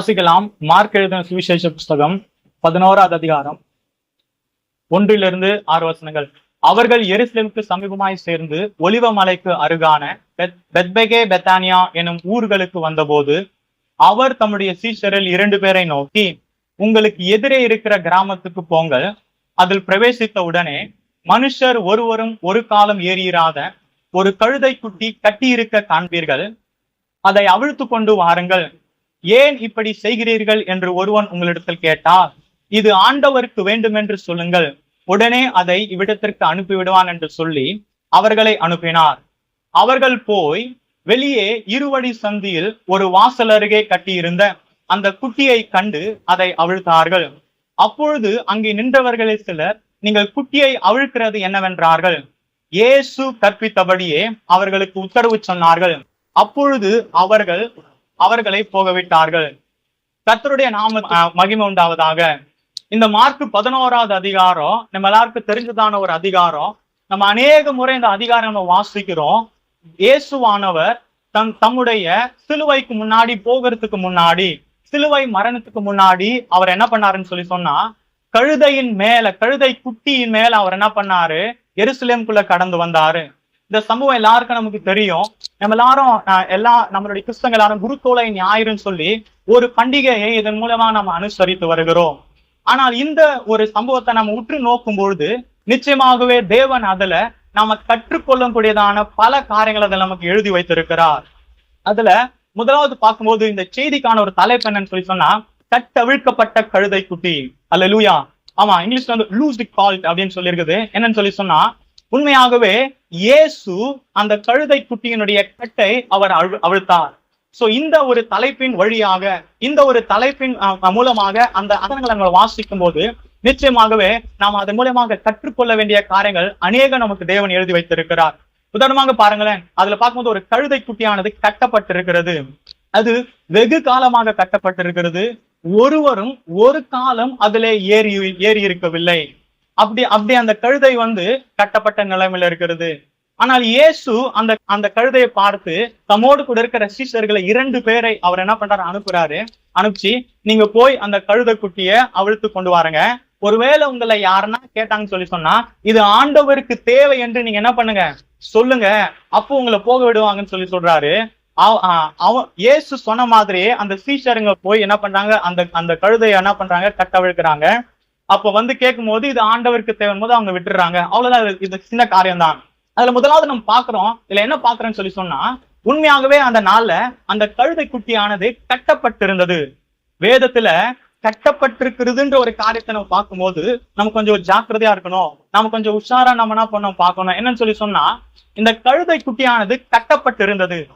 வாசிக்கலாம். மார்க் எழுதின சுவிசேஷ புஸ்தகம் பதினோராவது அதிகாரம். ஒன்றிலிருந்து ஆறு வசனங்கள். அவர்கள் எருசலேமுக்கு சமீபமாய் சேர்ந்து ஒலிவ மலைக்கு அருகான பெத்பெகே பெத்தானியா எனும் ஊர்களுக்கு வந்தபோது அவர் தம்முடைய சீஷரில் இரண்டு பேரை நோக்கி உங்களுக்கு எதிரே இருக்கிற கிராமத்துக்கு போங்கள். அதில் பிரவேசித்த உடனே மனுஷர் ஒருவரும் ஒரு காலம் ஏறியிராத ஒரு கழுதை குட்டி கட்டியிருக்க காண்பீர்கள். அதை அவிழ்த்து கொண்டு வாருங்கள். ஏன் இப்படி செய்கிறீர்கள் என்று ஒருவன் உங்களிடத்தில் கேட்டால் இது ஆண்டவருக்கு வேண்டும் என்று சொல்லுங்கள். உடனே அதை இவ்விடத்திற்கு அனுப்பிவிடுவான் என்று சொல்லி அவர்களை அனுப்பினார். அவர்கள் போய் வெளியே இருவடி சந்தியில் ஒரு வாசல் அருகே கட்டியிருந்த அந்த குட்டியை கண்டு அதை அவிழ்த்தார்கள். அப்பொழுது அங்கே நின்றவர்களே சிலர் நீங்கள் குட்டியை அவிழ்க்கிறது என்னவென்றார்கள்? இயேசு கற்பித்தபடியே அவர்களுக்கு உத்தரவு சொன்னார்கள். அப்பொழுது அவர்கள் அவர்களை போகவிட்டார்கள். கத்தருடைய நாம மகிமை உண்டாவதாக. இந்த மார்க் பதினோராவது அதிகாரம் நம்ம எல்லாருக்கும் தெரிஞ்சதான ஒரு அதிகாரம். நம்ம அநேக முறை இந்த அதிகாரம் நம்ம வாசிக்கிறோம். இயேசுவானவர் தன் தம்முடைய சிலுவைக்கு முன்னாடி போகிறதுக்கு முன்னாடி சிலுவை மரணத்துக்கு முன்னாடி அவர் என்ன பண்ணாருன்னு சொல்லி சொன்னா கழுதையின் மேல கழுதை குட்டியின் மேல அவர் என்ன பண்ணாரு? எருசலேம்குள்ள கடந்து வந்தாரு. இந்த சம்பவம் எல்லாருக்கும் நமக்கு தெரியும். நம்ம எல்லாரும் எல்லா நம்மளுடைய கிறிஸ்தவங்க எல்லாரும் குருக்கோலை ஞாயிறுன்னு சொல்லி ஒரு பண்டிகையை இதன் மூலமா நம்ம அனுசரித்து வருகிறோம். ஆனால் இந்த ஒரு சம்பவத்தை நம்ம உற்று நோக்கும் பொழுது நிச்சயமாகவே தேவன் அதுல நாம கற்றுக்கொள்ளக்கூடியதான பல காரியங்களை அதில் நமக்கு எழுதி வைத்திருக்கிறார். அதுல முதலாவது பார்க்கும்போது இந்த செய்திக்கான ஒரு தலைப்பு என்னன்னு சொல்லி சொன்னா கட்டவிழ்க்கப்பட்ட கழுதை குட்டி. அல்ல லூயா ஆமா இங்கிலீஷ்ல வந்து லூஸ் கால்ட் அப்படின்னு சொல்லியிருக்குது. என்னன்னு சொல்லி சொன்னா உண்மையாகவே இயேசு அந்த கழுதை குட்டியினுடைய கட்டை அவர் அழு- அவிழ்த்தார் சோ இந்த ஒரு தலைப்பின் வழியாக இந்த ஒரு தலைப்பின் மூலமாக அந்த அதனங்களை நம்ம வாசிக்கும் போது நிச்சயமாகவே நாம் அதன் மூலமாக கற்றுக்கொள்ள வேண்டிய காரியங்கள் அநேக நமக்கு தேவன் எழுதி வைத்திருக்கிறார். உதாரணமாக பாருங்களேன். அதுல பார்க்கும்போது ஒரு கழுதை குட்டியானது கட்டப்பட்டிருக்கிறது. அது வெகு காலமாக கட்டப்பட்டிருக்கிறது. ஒருவரும் ஒரு காலம் அதிலே ஏறி ஏறி இருக்கவில்லை அப்படி அப்படி அந்த கழுதை வந்து கட்டப்பட்ட நிலைமையில இருக்கிறது. ஆனால் இயேசு அந்த அந்த கழுதையை பார்த்து தம்மோடு கூட இருக்கிற சீஷர்களை இரண்டு பேரை அவர் என்ன பண்றாரு? அனுப்புறாரு. அனுப்பிச்சு நீங்க போய் அந்த கழுதை குட்டிய அவிழ்த்து கொண்டு வாருங்க. ஒருவேளை உங்களை யாருன்னா கேட்டாங்கன்னு சொல்லி சொன்னா இது ஆண்டவருக்கு தேவை என்று நீங்க என்ன பண்ணுங்க? சொல்லுங்க. அப்போ உங்களை போக விடுவாங்கன்னு சொல்லி சொல்றாரு. அவ- அவ இயேசு சொன்ன மாதிரியே அந்த சீஷருங்க போய் என்ன பண்றாங்க? அந்த அந்த கழுதையை என்ன பண்றாங்க? கட்டவிழ்க்கிறாங்க. அப்ப வந்து கேட்கும் போது இது ஆண்டவருக்கு தேவைன் போது அவங்க விட்டுறாங்க. அவ்வளவுதான். இது- இது சின்ன காரியம் தான் அதுல முதலாவது நம்ம பாக்குறோம் இதுல என்ன பாக்குறேன்னு சொல்லி சொன்னா உண்மையாகவே அந்த நாள்ல அந்த கழுதை குட்டியானது கட்டப்பட்டிருந்தது. வேதத்துல கட்டப்பட்டிருக்கிறதுன்ற ஒரு காரியத்தை நம்ம பார்க்கும்போது நம்ம கொஞ்சம் ஜாக்கிரதையா இருக்கணும். நம்ம கொஞ்சம் உஷாரா நம்ம என்ன பண்ணோம் பார்க்கணும். என்னன்னு சொல்லி சொன்னா இந்த கழுதை குட்டியானது கட்டப்பட்டிருந்தது.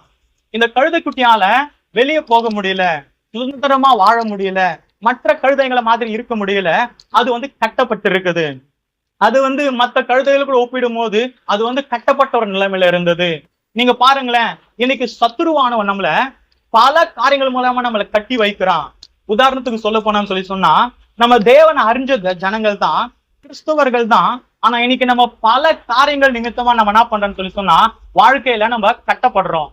இந்த கழுதை குட்டியால வெளியே போக முடியல. சுதந்திரமா வாழ முடியல. மற்ற கழுதைகளை மாதிரி இருக்க முடியல. அது வந்து கட்டப்பட்டிருக்குது. அது வந்து மற்ற கழுதைகளுக்கு ஒப்பிடும் போது அது வந்து கட்டப்பட்ட ஒரு நிலைமையில இருந்தது. நீங்க பாருங்களேன் இன்னைக்கு சத்துருவானவன் நம்மள பல காரியங்கள் மூலமா நம்மளை கட்டி வைக்கிறான். உதாரணத்துக்கு சொல்ல போனான்னு சொல்லி சொன்னா நம்ம தேவனை அறிஞ்ச ஜனங்கள் தான் கிறிஸ்தவர்கள் தான். ஆனா இன்னைக்கு நம்ம பல காரியங்கள் நிமித்தமா நம்ம என்ன பண்றோம்னு சொல்லி சொன்னா வாழ்க்கையில நம்ம கட்டப்படுறோம்.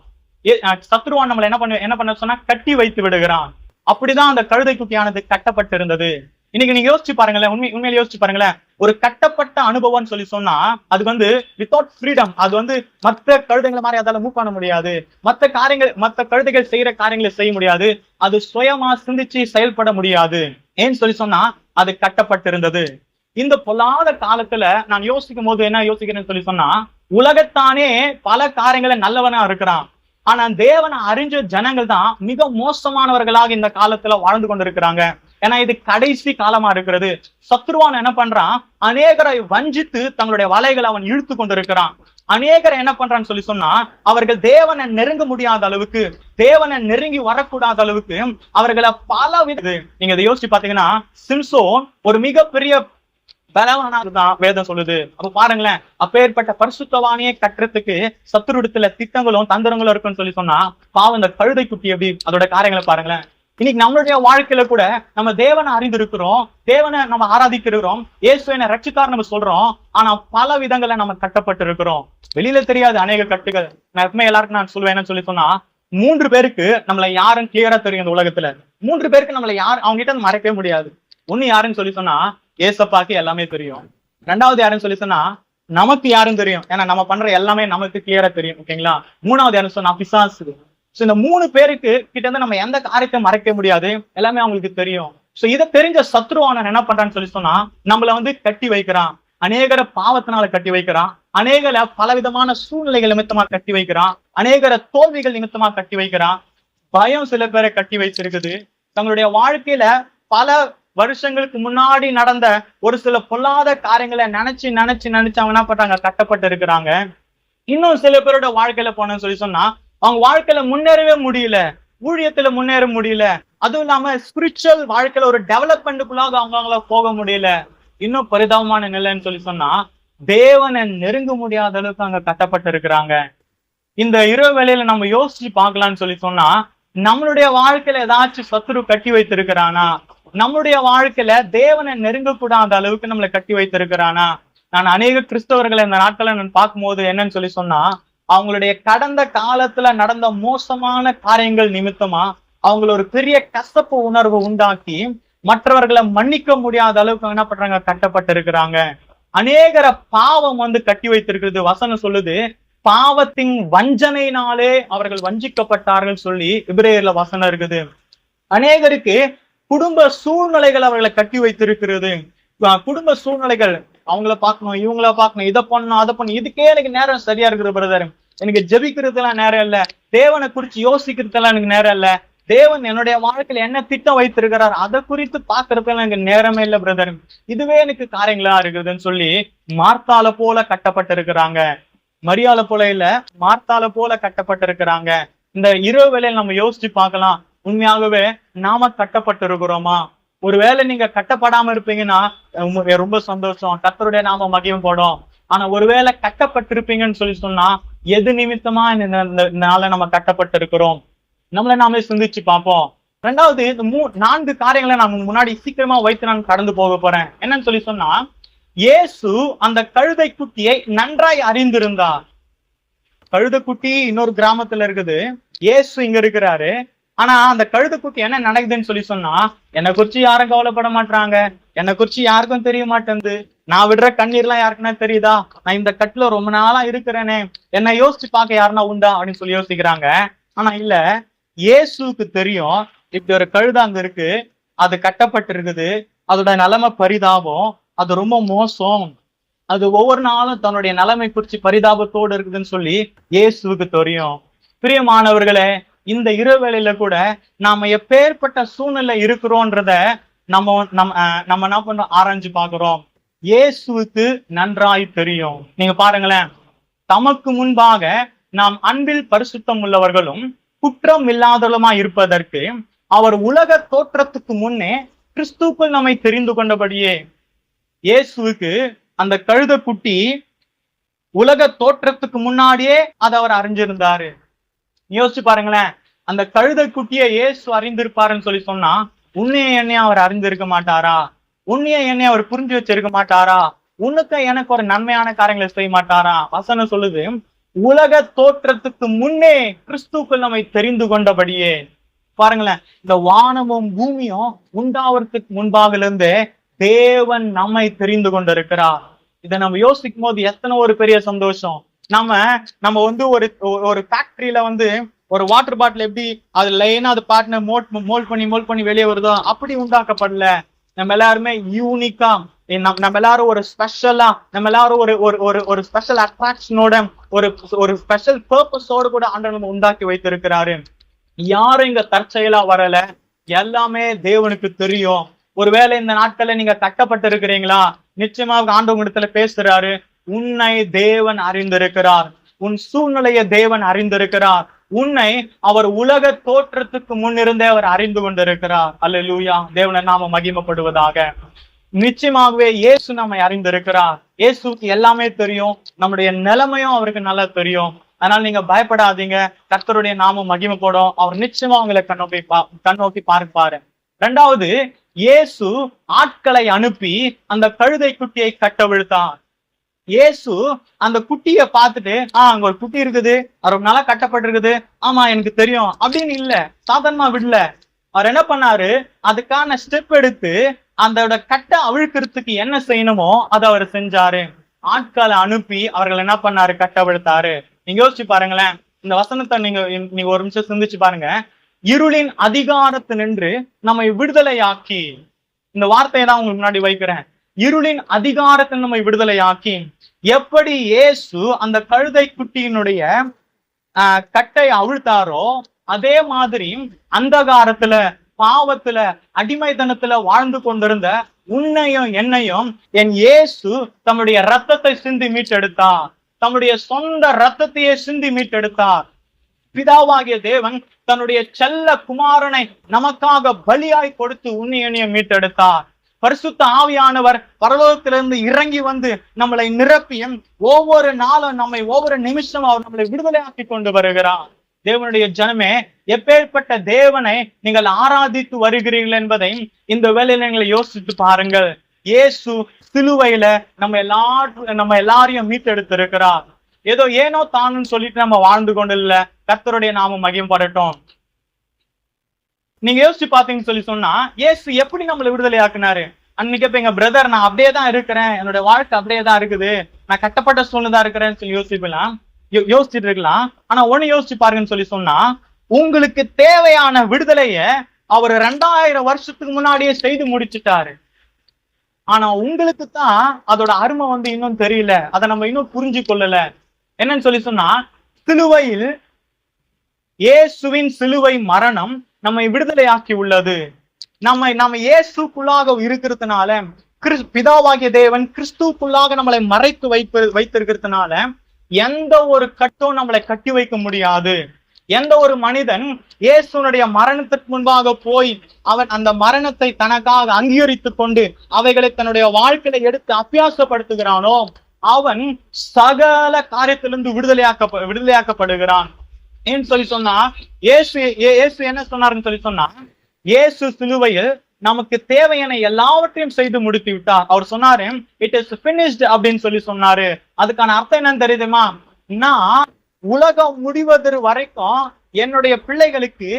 ஏ- சத்ருவான் நம்மளை என்ன பண்ண என்ன பண்ண சொன்னா கட்டி வைத்து விடுகிறான். அப்படிதான் அந்த கழுதை குட்டியானது கட்டப்பட்டிருந்தது. இன்னைக்கு நீங்க யோசிச்சு பாருங்களேன் உண்மை உண்மையில யோசிச்சு பாருங்களேன். ஒரு கட்டப்பட்ட அனுபவம்னு சொல்லி சொன்னா அது வந்து வித்தவுட் ஃப்ரீடம் அது வந்து மத்த கழுதைங்களை மாதிரி அதால மூவ் பண்ண முடியாது. மத்த காரியங்கள் மத்த கழுதைகள் செய்யற காரியங்களை செய்ய முடியாது. அது சுயமா சிந்திச்சு செயல்பட முடியாது. ஏன்னு சொல்லி சொன்னா அது கட்டப்பட்டிருந்தது. இந்த பொல்லாத காலத்துல நான் யோசிக்கும் போது என்ன யோசிக்கிறேன்னு சொல்லி சொன்னா உலகத்தானே பல காரியங்களை நல்லவனா இருக்கிறான். ஆனா தேவனை அறிஞ்ச ஜனங்கள் தான் மிக மோசமானவர்களாக இந்த காலத்துல வாழ்ந்து கொண்டிருக்கிறாங்க. ஏன்னா இது கடைசி காலமா இருக்கிறது. சத்ருவான் என்ன பண்றான்? அநேகரை வஞ்சித்து தங்களுடைய வலைகளை அவன் இழுத்து கொண்டிருக்கிறான். அநேகரை என்ன பண்றான்னு சொல்லி சொன்னா அவர்கள் தேவனை நெருங்க முடியாத அளவுக்கு தேவனை நெருங்கி வரக்கூடாத அளவுக்கு அவர்களை பல வித நீங்க இதை யோசிச்சு பாத்தீங்கன்னா சிம்சோன் ஒரு மிகப்பெரிய பலவானார் தான் வேதம் சொல்லுது. அப்ப பாருங்களேன் அப்பேற்பட்ட பரிசுத்தவானியை கட்டுறதுக்கு சத்துருடத்துல திட்டங்களும் தந்திரங்களும் இருக்குன்னு சொல்லி சொன்னா பாவம் இந்த கழுதை குட்டி எப்படி அதோட காரியங்களை பாருங்களேன். இன்னைக்கு நம்மளுடைய வாழ்க்கையில கூட நம்ம தேவனை அறிந்திருக்கிறோம் தேவனை நம்ம ஆராதிக்கிறோம் இயேசுவனை ரட்சித்தார் நம்ம சொல்றோம் ஆனா பல விதங்களை நம்ம கட்டப்பட்டு இருக்கிறோம் வெளியில தெரியாது அநேக கட்டுகள். நான் எப்பவுமே எல்லாருக்கும் நான் சொல்லுவேன் என்னன்னு சொல்லி சொன்னா மூன்று பேருக்கு நம்மள யாருன்னு கிளியரா தெரியும் இந்த உலகத்துல. மூன்று பேருக்கு நம்மள யார் அவங்க கிட்ட மறைக்கவே முடியாது. ஒண்ணு யாருன்னு சொல்லி சொன்னா ஏசப்பாக்கு எல்லாமே தெரியும். ரெண்டாவது யாருன்னு சொல்லி சொன்னா நமக்கு யாரும் தெரியும். ஏன்னா நம்ம பண்ற எல்லாமே நமக்கு கிளியரா தெரியும் ஓகேங்களா? மூணாவது யாருன்னு சொன்னா பிசாசு. சோ இந்த மூணு பேருக்கு கிட்ட இருந்து நம்ம எந்த காரியத்தை மறைக்க முடியாது. எல்லாமே அவங்களுக்கு தெரியும். சோ இதை தெரிஞ்ச சத்ருவானன் என்ன பண்றான்னு சொல்லி சொன்னா நம்மள வந்து கட்டி வைக்கிறான். அநேகரை பாவத்தினால கட்டி வைக்கிறான். அநேகரை பலவிதமான சூழ்நிலைகள் நிமித்தமா கட்டி வைக்கிறான். அநேகரை தோல்விகள் நிமித்தமா கட்டி வைக்கிறான். பயம் சில பேரை கட்டி வச்சிருக்குது தங்களுடைய வாழ்க்கையில பல வருஷங்களுக்கு முன்னாடி நடந்த ஒரு சில பொல்லாத காரியங்களை நினைச்சு நினைச்சு நினைச்சு அவங்க என்ன பண்றாங்க? கட்டப்பட்டு இருக்கிறாங்க. இன்னும் சில பேரோட வாழ்க்கையில போனேன்னு சொல்லி சொன்னா அவங்க வாழ்க்கையில முன்னேறவே முடியல. ஊழியத்துல முன்னேற முடியல. அதுவும் இல்லாம ஸ்பிரிச்சுவல் வாழ்க்கையில ஒரு டெவலப்மெண்ட்டுக்குள்ளாக அவங்க போக முடியல. இன்னும் பரிதாபமான நிலைன்னு சொல்லி சொன்னா தேவனை நெருங்க முடியாத அளவுக்கு அங்க கட்டப்பட்டு இருக்கிறாங்க. இந்த இரவு வேலையில நம்ம யோசிச்சு பார்க்கலாம்னு சொல்லி சொன்னா நம்மளுடைய வாழ்க்கையில ஏதாச்சும் சத்துரு கட்டி வைத்திருக்கிறானா? நம்முடைய வாழ்க்கையில தேவனை நெருங்கக்கூடாத அளவுக்கு நம்மளை கட்டி வைத்திருக்கிறானா? நான் அநேக கிறிஸ்தவர்களை இந்த நாட்களை நான் பார்க்கும்போது என்னன்னு சொல்லி சொன்னா அவங்களுடைய கடந்த காலத்துல நடந்த மோசமான காரியங்கள் நிமித்தமா அவங்கள ஒரு பெரிய கசப்பு உணர்வு உண்டாக்கி மற்றவர்களை மன்னிக்க முடியாத அளவுக்கு என்ன பண்றாங்க? கட்டப்பட்டு இருக்கிறாங்க அநேகர பாவம் வந்து கட்டி வைத்திருக்கிறது. வசனம் சொல்லுது பாவத்தின் வஞ்சனையினாலே அவர்கள் வஞ்சிக்கப்பட்டார்கள் சொல்லி இபிரேயர்ல வசனம் இருக்குது. அநேகருக்கு குடும்ப சூழ்நிலைகள் அவர்களை கட்டி வைத்திருக்கிறது. குடும்ப சூழ்நிலைகள் அவங்கள பார்க்கணும் இவங்கள பார்க்கணும் இதை பண்ணணும் அதை பண்ணணும். இதுக்கே எனக்கு நேரம் சரியா இருக்குது பிரதர் எனக்கு ஜெபிக்கிறதுலாம் நேரம் இல்ல. தேவனை குறிச்சு யோசிக்கிறதுலாம் எனக்கு நேரம் இல்ல. தேவன் என்னுடைய வாழ்க்கையில என்ன திட்டம் வைத்திருக்கிறார் அதை குறித்து பாக்குறதுலாம் எனக்கு நேரமே இல்ல பிரதர் இதுவே எனக்கு காரியங்களா இருக்குதுன்னு சொல்லி மார்த்தால போல கட்டப்பட்டிருக்கிறாங்க. மரியாதை போல இல்ல மார்த்தால போல கட்டப்பட்டிருக்கிறாங்க. இந்த இரவு வேளையில நம்ம யோசிச்சு பார்க்கலாம். உண்மையாகவே நாம கட்டப்பட்டிருக்கிறோமா? ஒருவேளை நீங்க கட்டப்படாம இருப்பீங்கன்னா ரொம்ப சந்தோஷம். கத்தருடைய நாம மகிமை போடும். ஆனா ஒருவேளை கட்டப்பட்டிருப்பீங்கன்னு சொல்லி சொன்னா எது நிமித்தமா இந்த நாள நம்ம கட்டப்பட்டிருக்கிறோம்? நம்மள நாமே சிந்திச்சு பார்ப்போம். ரெண்டாவது இந்த மூ நான்கு காரியங்களை நான் முன்னாடி சீக்கிரமா வைத்து நான் கடந்து போக போறேன். என்னன்னு சொல்லி சொன்னா இயேசு அந்த கழுதை குட்டியை நன்றாய் அறிந்திருந்தார். கழுதைக்குட்டி இன்னொரு கிராமத்துல இருக்குது. இயேசு இங்க இருக்கிறாரு. ஆனா அந்த கழுதைக்குட்டி என்ன நடக்குதுன்னு சொல்லி சொன்னா என்னை குறிச்சு யாரும் கவலைப்பட மாட்டாங்க என்னை குறிச்சு யாருக்கும் தெரிய மாட்டேங்குது. நான் விடுற கண்ணீர்லாம் யாருக்குன்னா தெரியுதா? நான் இந்த கட்டுல ரொம்ப நாளா இருக்கிறேனே. என்னை யோசிச்சு பார்க்க யாருன்னா உண்டா? அப்படின்னு சொல்லி யோசிக்கிறாங்க. ஆனா இல்ல. இயேசுக்கு தெரியும். இப்படி ஒரு கழுதை அங்க இருக்கு. அது கட்டப்பட்டு இருக்குது அதோட நிலைமை பரிதாபம். அது ரொம்ப மோசம். அது ஒவ்வொரு நாளும் தன்னுடைய நிலைமை குறிச்சு பரிதாபத்தோடு இருக்குதுன்னு சொல்லி இயேசுக்கு தெரியும். பிரியமானவர்களே இந்த இரவேளையில கூட நாம எப்பேற்பட்ட சூழ்நிலை இருக்கிறோன்றத நம்ம நம்ம நம்ம என்ன பண்றோம் ஆராய்ஞ்சு பார்க்கிறோம். இயேசுவுக்கு நன்றாய் தெரியும். நீங்க பாருங்களேன். தமக்கு முன்பாக நாம் அன்பில் பரிசுத்தம் உள்ளவர்களும் குற்றம் இல்லாதவளுமா இருப்பதற்கு அவர் உலக தோற்றத்துக்கு முன்னே கிறிஸ்துக்குள் நம்மை தெரிந்து கொண்டபடியே இயேசுவுக்கு அந்த கழுத குட்டி உலக தோற்றத்துக்கு முன்னாடியே அதை அவர் அறிஞ்சிருந்தாரு. யோசிச்சு பாருங்களேன். அந்த கழுத குட்டியை ஏசு அறிந்திருப்பாருன்னு சொல்லி சொன்னா உன்னைய என்னைய அவர் அறிந்திருக்க மாட்டாரா? உன்னைய என்னைய அவர் புரிஞ்சு வச்சிருக்க மாட்டாரா? உனக்கு எனக்கு ஒரு நன்மையான காரியங்களை செய்ய மாட்டாரா? வசனம் சொல்லுது உலக தோற்றத்துக்கு முன்னே கிறிஸ்துக்குள் நம்மை தெரிந்து கொண்டபடியே. பாருங்களேன் இந்த வானமும் பூமியும் உண்டாவதுக்கு முன்பாக இருந்தே தேவன் நம்மை தெரிந்து கொண்டிருக்கிறார். இதை நம்ம யோசிக்கும் போது எத்தனை ஒரு பெரிய சந்தோஷம். நம்ம நம்ம வந்து ஒரு ஒரு ஃபேக்டரியில வந்து ஒரு வாட்டர் பாட்டில் எப்படி அது லைனா அது பாட்டின மோட் மோல்ட் பண்ணி மோல்ட் பண்ணி வெளியே வருதோ அப்படி உண்டாக்கப்படல. நம்ம எல்லாருமே யூனிக்கா நம்ம எல்லாரும் ஒரு ஸ்பெஷலா நம்ம எல்லாரும் ஒரு ஒரு ஒரு ஸ்பெஷல் அட்ராக்ஷனோட ஒரு ஒரு ஸ்பெஷல் பர்பஸோட கூட ஆண்டவர் நம்ம உண்டாக்கி வைத்திருக்கிறாரு. யாரும் இங்க தற்செயலா வரல. எல்லாமே தேவனுக்கு தெரியும். ஒருவேளை இந்த நாட்கள்ல நீங்க தட்டப்பட்டு இருக்கிறீங்களா நிச்சயமாக ஆண்டவங்க இடத்துல பேசுறாரு. உன்னை தேவன் அறிந்திருக்கிறார். உன் சூழ்நிலையை தேவன் அறிந்திருக்கிறார். உன்னை அவர் உலக தோற்றத்துக்கு முன்னிருந்தே அவர் அறிந்து கொண்டிருக்கிறார். அல்லேலூயா தேவனை நாம மகிமப்படுவதாக. நிச்சயமாகவே இயேசு நம்மை அறிந்திருக்கிறார். இயேசுக்கு எல்லாமே தெரியும். நம்முடைய நிலைமையும் அவருக்கு நல்லா தெரியும். அதனால நீங்க பயப்படாதீங்க. கர்த்தருடைய நாமம் மகிமைப்படும். அவர் நிச்சயமா உங்களை கண்ணோக்கி பா கண்ணோக்கி பார்ப்பாரு. ரெண்டாவது இயேசு ஆட்களை அனுப்பி அந்த கழுதை குட்டியை கட்டவிழ்த்தார். இயேசு அந்த குட்டிய பார்த்துட்டு ஆஹ் அங்க ஒரு குட்டி இருக்குது. அது ரொம்ப நாளா கட்டப்பட்டிருக்குது. ஆமா எனக்கு தெரியும். அப்படின்னு இல்ல. சாதாரணமா விடல. அவர் என்ன பண்ணாரு? அதுக்கான ஸ்டெப் எடுத்து அதோட கட்டை அவிழ்க்கிறதுக்கு என்ன செய்யணுமோ அதை அவர் செஞ்சாரு. ஆட்களை அனுப்பி அவர்கள் என்ன பண்ணாரு? கட்டவிழ்த்தாரு நீங்க யோசிச்சு பாருங்களேன். இந்த வசனத்தை நீங்க நீங்க ஒரு நிமிஷம் சிந்திச்சு பாருங்க. இருளின் அதிகாரத்து நின்று நம்மை விடுதலையாக்கி. இந்த வார்த்தையை தான் உங்களுக்கு முன்னாடி வைக்கிறேன். இருளின் அதிகாரத்தை நம்மை விடுதலையாக்கி எப்படி இயேசு அந்த கழுதை குட்டியினுடைய கட்டை அவிழ்த்தாரோ அதே மாதிரி அந்தகாரத்துல பாவத்துல அடிமைத்தனத்துல வாழ்ந்து கொண்டிருந்த உன்னையும் என்னையும் என் இயேசு தம்முடைய ரத்தத்தை சிந்தி மீட்டெடுத்தார் தம்முடைய சொந்த ரத்தத்தையே சிந்தி மீட்டெடுத்தார் பிதாவாகிய தேவன் தன்னுடைய செல்ல குமாரனை நமக்காக பலியாய் கொடுத்து உன்னியனைய மீட்டெடுத்தார் பரிசுத்த ஆவியானவர் பரலோகத்திலிருந்து இறங்கி வந்து நம்மளை நிரப்பியும் ஒவ்வொரு நாளும் நம்மை ஒவ்வொரு நிமிஷம் அவர் நம்மளை விடுதலையாக்கி கொண்டு வருகிறார். தேவனுடைய ஜனமே எப்பேற்பட்ட தேவனை நீங்கள் ஆராதித்து வருகிறீர்கள் என்பதை இந்த வேலையில நீங்களை யோசித்து பாருங்கள். இயேசு சிலுவையில நம்ம எல்லாரும் நம்ம எல்லாரையும் மீட்டெடுத்திருக்கிறார். ஏதோ ஏனோ தானுன்னு சொல்லிட்டு நம்ம வாழ்ந்து கொண்டு இல்ல. கர்த்தருடைய நாம மகிம்படட்டும் நீங்க யோசிச்சு பாத்தீங்கன்னு சொல்லி சொன்னா இயேசு எப்படி நம்மளை விடுதலை ஆக்குனாரு? அன்னைக்கு இப்ப எங்க பிரதர் நான் அப்படியே தான் இருக்கிறேன். என்னோட வாழ்க்கை அப்படியே தான் இருக்குது. நான் கட்டப்பட்ட சூழ்நிலை தான் இருக்கிறேன்னு சொல்லி யோசிக்கலாம் யோசிச்சுட்டு இருக்கலாம். ஆனா ஒண்ணு யோசிச்சு பாருங்கன்னு சொல்லி சொன்னா உங்களுக்கு தேவையான விடுதலைய அவர் ரெண்டாயிரம் வருஷத்துக்கு முன்னாடியே செய்து முடிச்சுட்டாரு. ஆனா உங்களுக்கு தான் அதோட அருமை வந்து இன்னும் தெரியல. அதை நம்ம இன்னும் புரிஞ்சு கொள்ளல. என்னன்னு சொல்லி சொன்னா சிலுவையில் இயேசுவின் சிலுவை மரணம் நம்மை விடுதலையாக்கி உள்ளது. நம்மை நம்ம இயேசுக்குள்ளாக இருக்கிறதுனால கிறிஸ் பிதாவாகிய தேவன் கிறிஸ்துக்குள்ளாக நம்மளை மறைத்து வைப்பு வைத்திருக்கிறதுனால எந்த ஒரு கட்டும் நம்மளை கட்டி வைக்க முடியாது. எந்த ஒரு மனிதன் இயேசுனுடைய மரணத்திற்கு முன்பாக போய் அவன் அந்த மரணத்தை தனக்காக அங்கீகரித்துக் கொண்டு அவைகளை தன்னுடைய வாழ்க்கையில எடுத்து அபியாசப்படுத்துகிறானோ அவன் சகல காரியத்திலிருந்து விடுதலையாக்க விடுதலையாக்கப்படுகிறான். ஏன்னு சொல்லி சொன்னா இயேசு இயேசு என்ன சொன்னாருன்னு சொல்லி சொன்னா இயேசு சிலுவையில் நமக்கு தேவையான எல்லாவற்றையும் செய்து முடித்து விட்டார் அவர் சொன்னாரு இட் இஸ் பினிஷ்டு அப்படின்னு சொல்லி சொன்னாரு. அதுக்கான அர்த்தம் என்னன்னு தெரியுதுமா? நான் உலகம் முடிவதற்கு வரைக்கும் என்னுடைய பிள்ளைகளுக்கு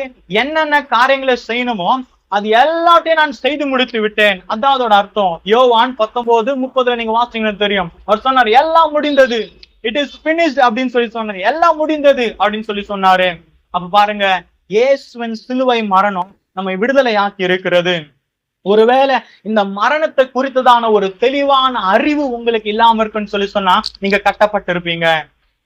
என்னென்ன காரியங்களை செய்யணுமோ அது எல்லாத்தையும் நான் செய்து முடித்து விட்டேன் அதான் அதோட அர்த்தம். யோவான் பத்தொன்பது முப்பதுல நீங்க வாசிங்கன்னு தெரியும். அவர் சொன்னார் எல்லாம் முடிந்தது. இட் இஸ் பினிஷ்ட் அப்படின்னு சொல்லி சொன்னாரு. எல்லாம் முடிந்தது அப்படின்னு சொல்லி சொன்னாரு. அப்ப பாருங்க இயேசுவின் சிலுவை மரணம் நம்ம விடுதலையாக்கி இருக்கிறது. ஒருவேளை இந்த மரணத்தை குறித்ததான ஒரு தெளிவான அறிவு உங்களுக்கு இல்லாம இருக்குன்னு சொல்லி சொன்னா நீங்க கட்டப்பட்டிருப்பீங்க.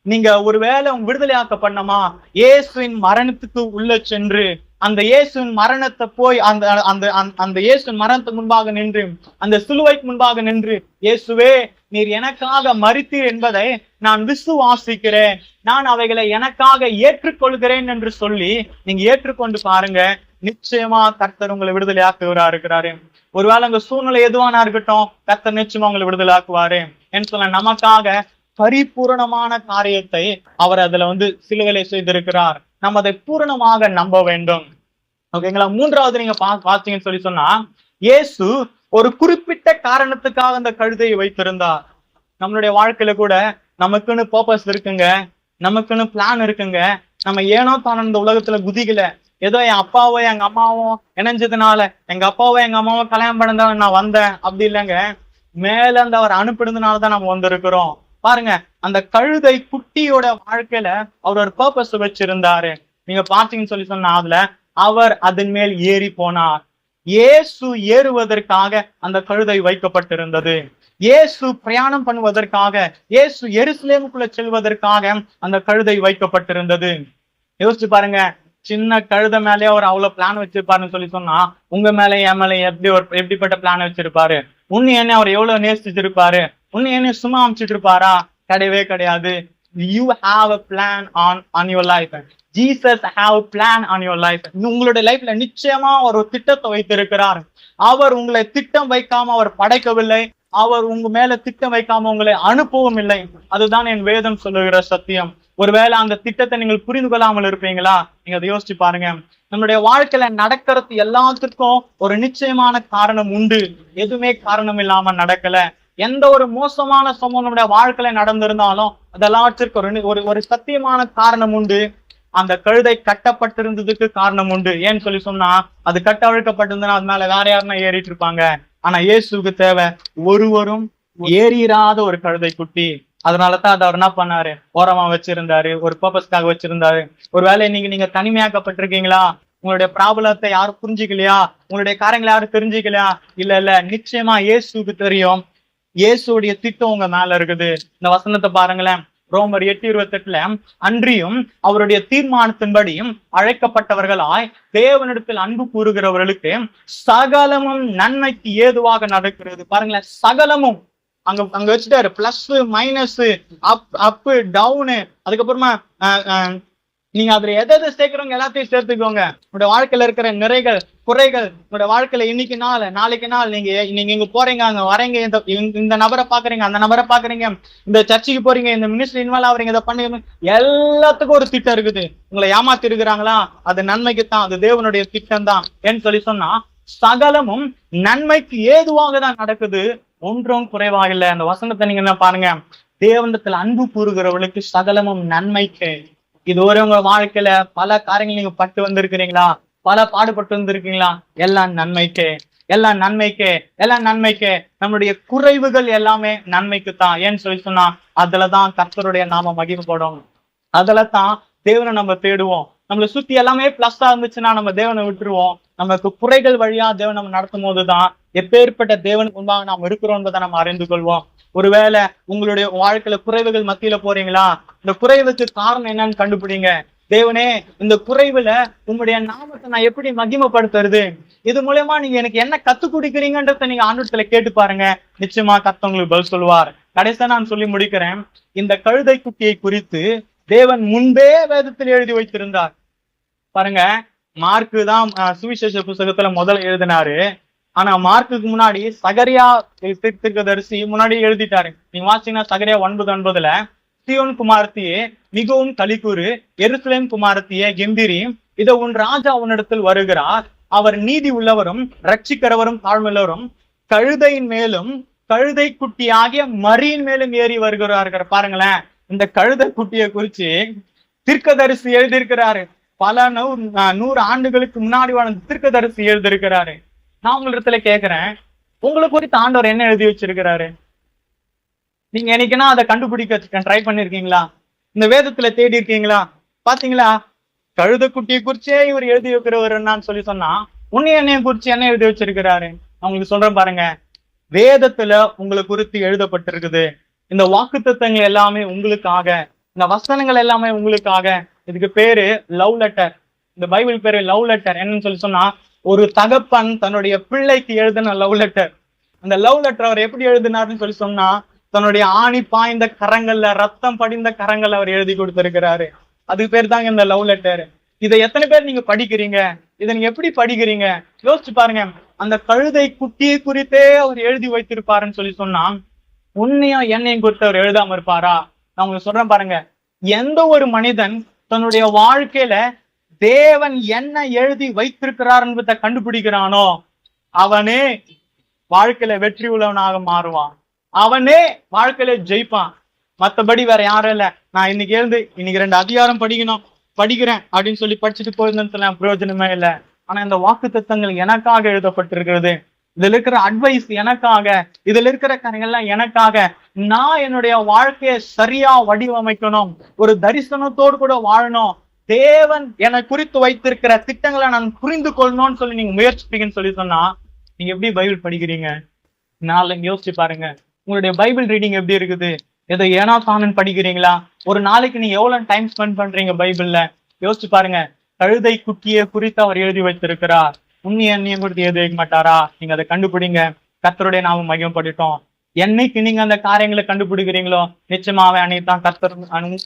நீங்க ஒருவேளை உங்க விடுதலையாக்க பண்ணமா? இயேசுவின் மரணத்துக்கு உள்ள சென்று அந்த இயேசுவின் மரணத்தை போய் அந்த அந்த அந்த- அந்த இயேசுவின் மரணத்துக்கு முன்பாக நின்று அந்த சிலுவைக்கு முன்பாக நின்று இயேசுவே நீர் எனக்காக மறித்தீர் என்பதை நான் விசுவாசிக்கிறேன். நான் அவைகளை எனக்காக ஏற்றுக்கொள்கிறேன் என்று சொல்லி நீங்க ஏற்றுக்கொண்டு பாருங்க. நிச்சயமா கர்த்தர் உங்களை விடுதலையாக்குவரா இருக்கிறாரு. ஒருவேளை உங்க சூழ்நிலை எதுவானா இருக்கட்டும் கர்த்தர் நிச்சயமா உங்களை விடுதலாக்குவாரு என்று சொல்ல நமக்காக பரிபூரணமான காரியத்தை அவர் அதுல வந்து சிலுவலை செய்திருக்கிறார். நம்ம அதை பூரணமாக நம்ப வேண்டும். ஓகேங்களா? மூன்றாவது நீங்க பா சொல்லி சொன்னா இயேசு ஒரு குறிப்பிட்ட காரணத்துக்காக அந்த கழுதையை வைத்திருந்தார். நம்மளுடைய வாழ்க்கையில கூட நமக்குன்னு பர்பஸ் இருக்குங்க. நமக்குன்னு பிளான் இருக்குங்க. நம்ம ஏனோ தான் இந்த உலகத்துல குதிக்கல. ஏதோ என் அப்பாவோ எங்க அம்மாவோ இணைஞ்சதுனால எங்க அப்பாவோ எங்க அம்மாவோ கல்யாணம் பண்ணதால நான் வந்தேன். அப்படி இல்லைங்க. மேல இருந்து அவர் அனுப்பினதுனால தான் நம்ம வந்திருக்கிறோம். பாருங்க அந்த கழுதை குட்டியோட வாழ்க்கையில அவர் ஒரு பர்பஸ் வச்சிருந்தாரு. நீங்க பாத்தீங்கன்னு சொல்லி சொன்னா அதுல அவர் அதன் மேல் ஏறி போனார். இயேசு ஏறுவதற்காக அந்த கழுதை வைக்கப்பட்டிருந்தது. இயேசு பிரயாணம் பண்ணுவதற்காக இயேசு எருசலேமுக்குள்ள செல்வதற்காக அந்த கழுதை வைக்கப்பட்டிருந்தது. யோசிச்சு பாருங்க சின்ன கழுத மேலே அவர் அவ்வளவு பிளான் வச்சிருப்பாருன்னு சொல்லி சொன்னா உங்க மேல என் மேல எப்படி ஒரு எப்படிப்பட்ட பிளான் வச்சிருப்பாரு? உன்னை என்ன அவர் எவ்வளவு நேசிச்சிருப்பாரு? உன்னை என்ன சும்மா அமைச்சிட்டு இருப்பாரா கிடையவே கிடையாது. You have a plan on on your life Jesus have plan on your life உங்களுடைய லைஃப்ல நிச்சயமா ஒரு திட்டத்தை வைத்திருக்கிறார். அவர் உங்களை திட்டம் வைக்காம அவர் படைக்கவில்லை. அவர் உங்க மேல திட்டம் வைக்காம உங்களை அனுப்பவும் இல்லை. அதுதான் என் வேதம் சொல்லுகிற சத்தியம். ஒருவேளை அந்த திட்டத்தை நீங்கள் புரிந்து கொள்ளாமல் இருப்பீங்களா? நீங்க அதை யோசிச்சு பாருங்க. நம்மளுடைய வாழ்க்கையில நடக்கிறது எல்லாத்துக்கும் ஒரு நிச்சயமான காரணம் உண்டு. எதுவுமே காரணம் இல்லாம நடக்கல. எந்த ஒரு மோசமான சம்பவம் நம்முடைய வாழ்க்கையில நடந்திருந்தாலும் அதெல்லாத்திற்கு ஒரு ஒரு ஒரு சத்தியமான காரணம் உண்டு. அந்த கழுதை கட்டப்பட்டிருந்ததுக்கு காரணம் உண்டு. ஏன்னு சொல்லி சொன்னா அது கட்டவிழ்க்கப்பட்டிருந்தா அது மேல வேற யாருன்னா ஏறிட்டு இருப்பாங்க. ஆனா இயேசுக்கு தேவை ஒருவரும் ஏறிராத ஒரு கழுதை குட்டி. அதனாலதான் அதை அவர் என்ன பண்ணாரு? ஓரமா வச்சிருந்தாரு ஒரு பர்பஸ்க்காக வச்சிருந்தாரு. ஒருவேளை நீங்க நீங்க தனிமையாக்கப்பட்டிருக்கீங்களா? உங்களுடைய ப்ராப்ளத்தை யாரும் புரிஞ்சுக்கலையா? உங்களுடைய காரியங்களை யாரும் தெரிஞ்சுக்கலையா? இல்ல இல்ல நிச்சயமா இயேசுக்கு தெரியும். இயேசுடைய திட்டம் உங்க மேல இருக்குது. இந்த வசனத்தை பாருங்களேன். ரோமர் எட்டு இருபத்தி எட்டுல அன்றியும் அவருடைய தீர்மானத்தின்படியும் அழைக்கப்பட்டவர்களாய் தேவனிடத்தில் அன்பு கூறுகிறவர்களுக்கு சகலமும் நன்மைக்கு ஏதுவாக நடக்கிறது. பாருங்களேன் சகலமும். அங்க அங்க வச்சுட்டாரு. Plus minus up up down அதுக்கப்புறமா அஹ், நீங்க அதுல எதை எதை சேர்க்கிறவங்க எல்லாத்தையும் சேர்த்துக்கோங்க. உங்களுடைய வாழ்க்கையில இருக்கிற நிறைகள் குறைகள் உங்களோட வாழ்க்கையில இன்னைக்கு நாள் நாளைக்கு நாள். நீங்க நீங்க இங்க போறீங்க அங்க வரீங்க இந்த இந்த- இந்த நபரை பாக்குறீங்க அந்த நபரை பாக்குறீங்க இந்த சர்ச்சுக்கு போறீங்க இந்த மினிஸ்டர் இன்வால்வ் ஆகுறீங்க இதை பண்ணுங்க. எல்லாத்துக்கும் ஒரு திட்டம் இருக்குது. உங்களை ஏமாத்தி இருக்கிறாங்களா? அது நன்மைக்கு தான் அது தேவனுடைய திட்டம் தான் ஏன்னு சொல்லி சொன்னா சகலமும் நன்மைக்கு ஏதுவாக தான் நடக்குது. ஒன்றும் குறைவாக இல்லை. அந்த வசனத்தை நீங்க என்ன பாருங்க. தேவனத்துல அன்பு கூறுகிறவர்களுக்கு சகலமும் நன்மைக்கு. இதுவரை உங்க வாழ்க்கையில பல காரியங்கள் நீங்க பட்டு வந்திருக்கிறீங்களா? பல பாடுபட்டு வந்திருக்கீங்களா? எல்லாம் நன்மைக்கு எல்லாம் நன்மைக்கு எல்லாம் நன்மைக்கு. நம்மளுடைய குறைவுகள் எல்லாமே நன்மைக்கு தான் ஏன்னு சொல்லி சொன்னா அதுலதான் கர்த்தருடைய நாம மகிமைப்படும். அதுல தான் தேவனை நம்ம தேடுவோம். நம்மளை சுத்தி எல்லாமே பிளஸ்ஸா இருந்துச்சுன்னா நம்ம தேவனை விட்டுருவோம். நமக்கு குறைகள் வழியா தேவன் நம்ம நடத்தும் போதுதான் எப்பேற்பட்ட தேவனுக்கு முன்பாக நாம் இருக்கிறோம் என்பதை நம்ம அறிந்து கொள்வோம். ஒருவேளை உங்களுடைய வாழ்க்கையில குறைவுகள் மத்தியில போறீங்களா? இந்த குறைவுக்கு காரணம் என்னன்னு கண்டுபிடிங்க. தேவனே இந்த குறைவுல உங்களுடைய நாமத்தை நான் எப்படி மகிமப்படுத்துறது? இது மூலயமா நீங்க எனக்கு என்ன கத்து கொடுக்குறீங்கன்றத நீங்க ஆண்டுல கேட்டு பாருங்க. நிச்சயமா கத்த உங்களுக்கு பதில் சொல்லுவார். கடைசியா நான் சொல்லி முடிக்கிறேன். இந்த கழுதை குட்டியை குறித்து தேவன் முன்பே வேதத்தில் எழுதி வைத்திருந்தார். பாருங்க மார்க்கு தான் சுவிசேஷ புஸ்தகத்துல முதல்ல எழுதினாரு. ஆனா மார்க்குக்கு முன்னாடி சகரியா தீர்க்கதரிசி முன்னாடி எழுதிட்டாரு. நீங்க வாசிங்கன்னா சகரியா ஒன்பது ஒன்பதுல சியோன் குமாரத்தியே மிகவும் கலிக்கூறு எருசலேம் குமாரத்தியே கெம்பிரி இத உன் ராஜா உன்னிடத்தில் வருகிறார். அவர் நீதி உள்ளவரும் ரட்சிக்கிறவரும் தாழ்மையுள்ளவரும் கழுதையின் மேலும் கழுதை குட்டியாகிய மரியின் மேலும் ஏறி வருகிறார்கள். பாருங்களேன் இந்த கழுதை குட்டியை குறிச்சு தீர்க்கதரிசி எழுதியிருக்கிறாரு. பல நூறு நூறு ஆண்டுகளுக்கு முன்னாடி வாழ்ந்த தீர்க்கதரிசி எழுதியிருக்கிறாரு. நான் உங்களிடத்துல கேக்குறேன் உங்களை குறித்து ஆண்டவர் என்ன எழுதி வச்சிருக்கிறாரு? நீங்க என்னைக்குன்னா அதை கண்டுபிடிக்க ட்ரை பண்ணிருக்கீங்களா? இந்த வேதத்துல தேடி இருக்கீங்களா? பாத்தீங்களா? கழுத குட்டியை குறிச்சே இவர் எழுதி வைக்கிறவருன்னு சொல்லி சொன்னா உன்னை என்னைய குறிச்சு என்ன எழுதி வச்சிருக்கிறாரு? அவங்களுக்கு உங்களுக்கு சொல்றேன் பாருங்க. வேதத்துல உங்களை குறித்து எழுதப்பட்டிருக்குது. இந்த வாக்குத்தத்தங்கள் எல்லாமே உங்களுக்காக இந்த வசனங்கள் எல்லாமே உங்களுக்காக. இதுக்கு பேரு லவ் லெட்டர் இந்த பைபிள் பேரு லவ் லெட்டர் என்னன்னு சொல்லி சொன்னா ஒரு தகப்பன் தன்னுடைய பிள்ளைக்கு எழுதின லவ் லெட்டர் அந்த லவ் லெட்டர் அவர் எப்படி எழுதினாருன்னு சொல்லி சொன்னா தன்னுடைய ஆணி பாய்ந்த கரங்கள்ல ரத்தம் படிந்த கரங்கள் அவர் எழுதி கொடுத்திருக்கிறாரு. அதுக்கு பேர் தாங்க இந்த லவ் லெட்டர். இதை எத்தனை பேர் நீங்க படிக்கிறீங்க? இதை நீங்க எப்படி படிக்கிறீங்க? யோசிச்சு பாருங்க. அந்த கழுதை குட்டியை குறித்தே அவர் எழுதி வைத்திருப்பாருன்னு சொல்லி சொன்னா உண்மையா என்னையும் குறித்து அவர் எழுதாம இருப்பாரா? நான் உங்களுக்கு சொல்றேன் பாருங்க. எந்த ஒரு மனிதன் தன்னுடைய வாழ்க்கையில தேவன் என்ன எழுதி வைத்திருக்கிறார் என்பதை கண்டுபிடிக்கிறானோ அவனே வாழ்க்கையில வெற்றி உள்ளவனாக மாறுவான். அவனே வாழ்க்கையில ஜெயிப்பான். மத்தபடி வேற யாரும் இல்ல. நான் இன்னைக்கு எழுந்து இன்னைக்கு ரெண்டு அதிகாரம் படிக்கணும். படிக்கிறேன் அப்படின்னு சொல்லி படிச்சுட்டு போயிருந்தேன்னு பிரயோஜனமே இல்லை. ஆனா இந்த வாக்கு தத்தங்கள் எனக்காக எழுதப்பட்டிருக்கிறது. இதுல இருக்கிற அட்வைஸ் எனக்காக இதுல இருக்கிற கதைகள்லாம் எனக்காக நான் என்னுடைய வாழ்க்கையை சரியா வடிவமைக்கணும். ஒரு தரிசனத்தோடு கூட வாழணும். தேவன் என்னை குறித்து வைத்திருக்கிற திட்டங்களை நான் புரிந்து கொள்ளணும்னு சொல்லி நீங்க முயற்சிப்பீங்கன்னு சொல்லி சொன்னா நீங்க எப்படி பைபிள் படிக்கிறீங்க? நாளைக்கு யோசிச்சு பாருங்க. உங்களுடைய பைபிள் ரீடிங் எப்படி இருக்குது? ஏதோ ஏனா தானன் படிக்கிறீங்களா? ஒரு நாளைக்கு நீ எவ்வளவு டைம் ஸ்பெண்ட் பண்றீங்க பைபிள்ல? யோசிச்சு பாருங்க. கழுதை குட்டியை குறித்து அவர் எழுதி வைத்திருக்கிறார். உண்மையை அந்நியம் கொடுத்து எழுதி வைக்க மாட்டாரா? நீங்க அதை கண்டுபிடிங்க. கர்த்தருடைய நாம மையப்பட்டுட்டோம் என்னைக்கு நீங்க அந்த காரியங்களை கண்டுபிடிக்கிறீங்களோ நிச்சயமாவே அன்னைக்கு தான் கர்த்தர்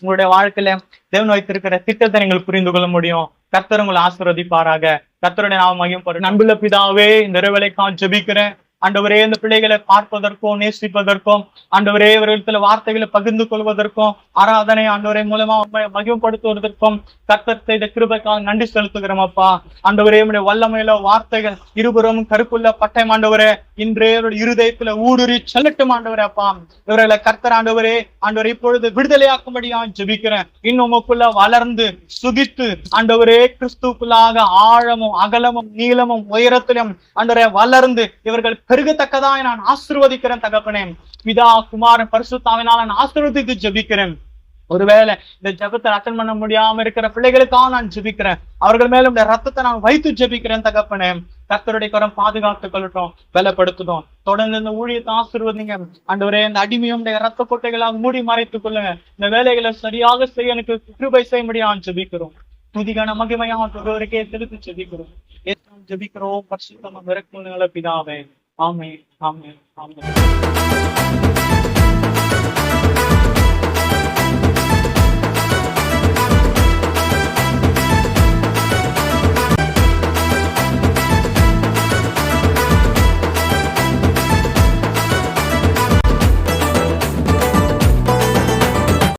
உங்களுடைய வாழ்க்கையில தேவன் வைத்திருக்கிற திட்டத்தை நீங்கள் புரிந்து கொள்ள முடியும். கர்த்தர் உங்களை ஆசீர்வதிப்பாராக. கர்த்தருடைய நாம மையம் படும் அன்புள்ள பிதாவே இந்த இரவலைக்கான் ஜெபிக்கிறேன். ஆண்டவரே இந்த பிள்ளைகளை பார்ப்பதற்கும் நேசிப்பதற்கும் ஆண்டவரே இவர்களிடத்துல வார்த்தைகளை பகிர்ந்து கொள்வதற்கும் ஆராதனை ஆண்டவரை மூலமா உண்மை மகிமைப்படுத்துவதற்கும் கர்த்தர் செய்த கிருபைக்காக நன்றி செலுத்துகிறோம் அப்பா. ஆண்டவரே உடைய வல்லமையில வார்த்தைகள் இருபுறம் கருப்புள்ள பட்டை ஆண்டவரே. இன்றே இவருடைய இருதயத்துல ஊடுருவி செல்லட்டும் ஆண்டவரே அப்பா. இவர்களை கர்த்தர் ஆண்டவரே ஆண்டவரே இப்பொழுது விடுதலையாக்கும்படியா ஜெபிக்கிறேன். இன்னும் உமக்குள்ள வளர்ந்து சுகித்து ஆண்டவரே கிறிஸ்துக்குள்ளாக ஆழமும் அகலமும் நீளமும் உயரத்திலும் ஆண்டவரே வளர்ந்து இவர்கள் பெருகத்தக்கதாய் நான் ஆசிர்வதிக்கிறேன் தகப்பனே. பிதா குமாரன் பரிசுத்தாவினால் நான் ஆசிர்வதித்து ஜெபிக்கிறேன். ஒருவேளை இந்த ஜபத்தை அட்டன் பண்ண முடியாம இருக்கிற பிள்ளைகளுக்காக நான் ஜெபிக்கிறேன். அவர்கள் மேல இந்த ரத்தத்தை நான் வைத்து ஜெபிக்கிறேன் தகப்பனே. கர்த்தருடைய கரம் பாதுகாத்துக் கொள்ளட்டும் பலப்படுத்தட்டும் தொடர்ந்து இந்த ஊழியத்தை ஆசீர்வதிங்க. ஆண்டவரே இந்த அடிமையும் இந்த ரத்த கொட்டைகளாக மூடி மறைத்துக் கொள்ளுங்க. இந்த வேலைகளை சரியாக செய்ய எனக்கு கிருபை செய்ய முடியாம. ஜபிக்கிறோம். துதிகான மகிமையாக ஒருவருக்கே திருத்து ஜெபிக்கிறோம். ஜபிக்கிறோம். ஜெபிக்கிறோம் பரிசுத்தமா பிதாவே. ஆமே ஆமே ஆமே